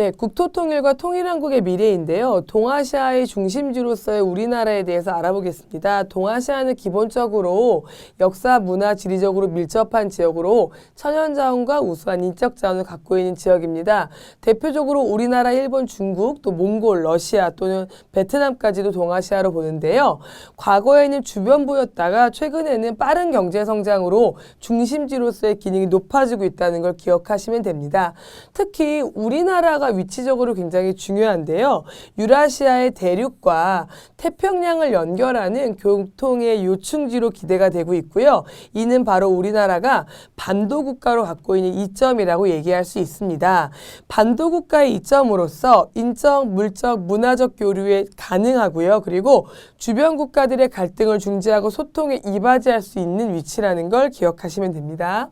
네, 국토통일과 통일한국의 미래인데요. 동아시아의 중심지로서의 우리나라에 대해서 알아보겠습니다. 동아시아는 기본적으로 역사, 문화, 지리적으로 밀접한 지역으로 천연자원과 우수한 인적자원을 갖고 있는 지역입니다. 대표적으로 우리나라, 일본, 중국, 또 몽골, 러시아 또는 베트남까지도 동아시아로 보는데요. 과거에는 주변부였다가 최근에는 빠른 경제 성장으로 중심지로서의 기능이 높아지고 있다는 걸 기억하시면 됩니다. 특히 우리나라가 위치적으로 굉장히 중요한데요. 유라시아의 대륙과 태평양을 연결하는 교통의 요충지로 기대가 되고 있고요. 이는 바로 우리나라가 반도 국가로 갖고 있는 이점이라고 얘기할 수 있습니다. 반도 국가의 이점으로서 인적, 물적, 문화적 교류에 가능하고요. 그리고 주변 국가들의 갈등을 중재하고 소통에 이바지할 수 있는 위치라는 걸 기억하시면 됩니다.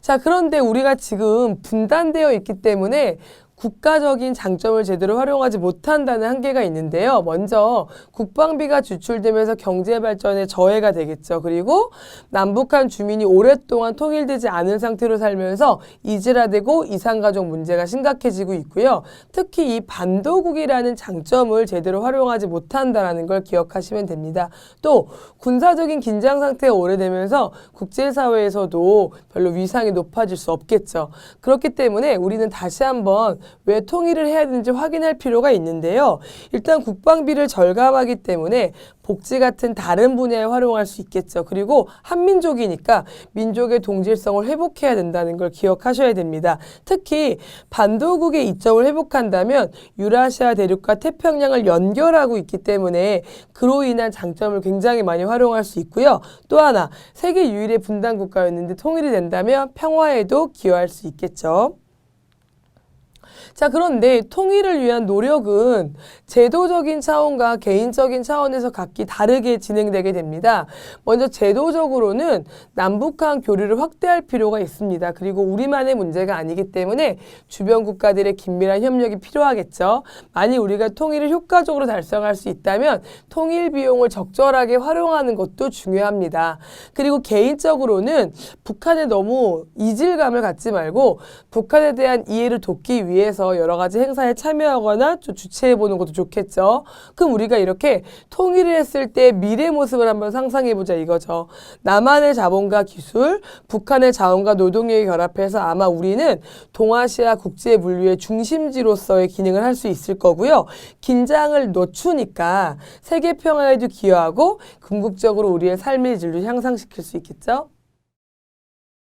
자, 그런데 우리가 지금 분단되어 있기 때문에 국가적인 장점을 제대로 활용하지 못한다는 한계가 있는데요. 먼저 국방비가 지출되면서 경제 발전에 저해가 되겠죠. 그리고 남북한 주민이 오랫동안 통일되지 않은 상태로 살면서 이질화되고 이산가족 문제가 심각해지고 있고요. 특히 이 반도국이라는 장점을 제대로 활용하지 못한다라는 걸 기억하시면 됩니다. 또 군사적인 긴장 상태가 오래되면서 국제사회에서도 별로 위상이 높아질 수 없겠죠. 그렇기 때문에 우리는 다시 한번 왜 통일을 해야 되는지 확인할 필요가 있는데요. 일단 국방비를 절감하기 때문에 복지 같은 다른 분야에 활용할 수 있겠죠. 그리고 한민족이니까 민족의 동질성을 회복해야 된다는 걸 기억하셔야 됩니다. 특히 반도국의 이점을 회복한다면 유라시아 대륙과 태평양을 연결하고 있기 때문에 그로 인한 장점을 굉장히 많이 활용할 수 있고요. 또 하나 세계 유일의 분단 국가였는데 통일이 된다면 평화에도 기여할 수 있겠죠. 자, 그런데 통일을 위한 노력은 제도적인 차원과 개인적인 차원에서 각기 다르게 진행되게 됩니다. 먼저 제도적으로는 남북한 교류를 확대할 필요가 있습니다. 그리고 우리만의 문제가 아니기 때문에 주변 국가들의 긴밀한 협력이 필요하겠죠. 만일 우리가 통일을 효과적으로 달성할 수 있다면 통일 비용을 적절하게 활용하는 것도 중요합니다. 그리고 개인적으로는 북한에 너무 이질감을 갖지 말고 북한에 대한 이해를 돕기 위해 서 여러 가지 행사에 참여하거나 좀 주최해 보는 것도 좋겠죠. 그럼 우리가 이렇게 통일을 했을 때 미래 모습을 한번 상상해 보자 이거죠. 남한의 자본과 기술, 북한의 자원과 노동력이 결합해서 아마 우리는 동아시아 국제 물류의 중심지로서의 기능을 할 수 있을 거고요. 긴장을 늦추니까 세계 평화에도 기여하고 궁극적으로 우리의 삶의 질도 향상시킬 수 있겠죠.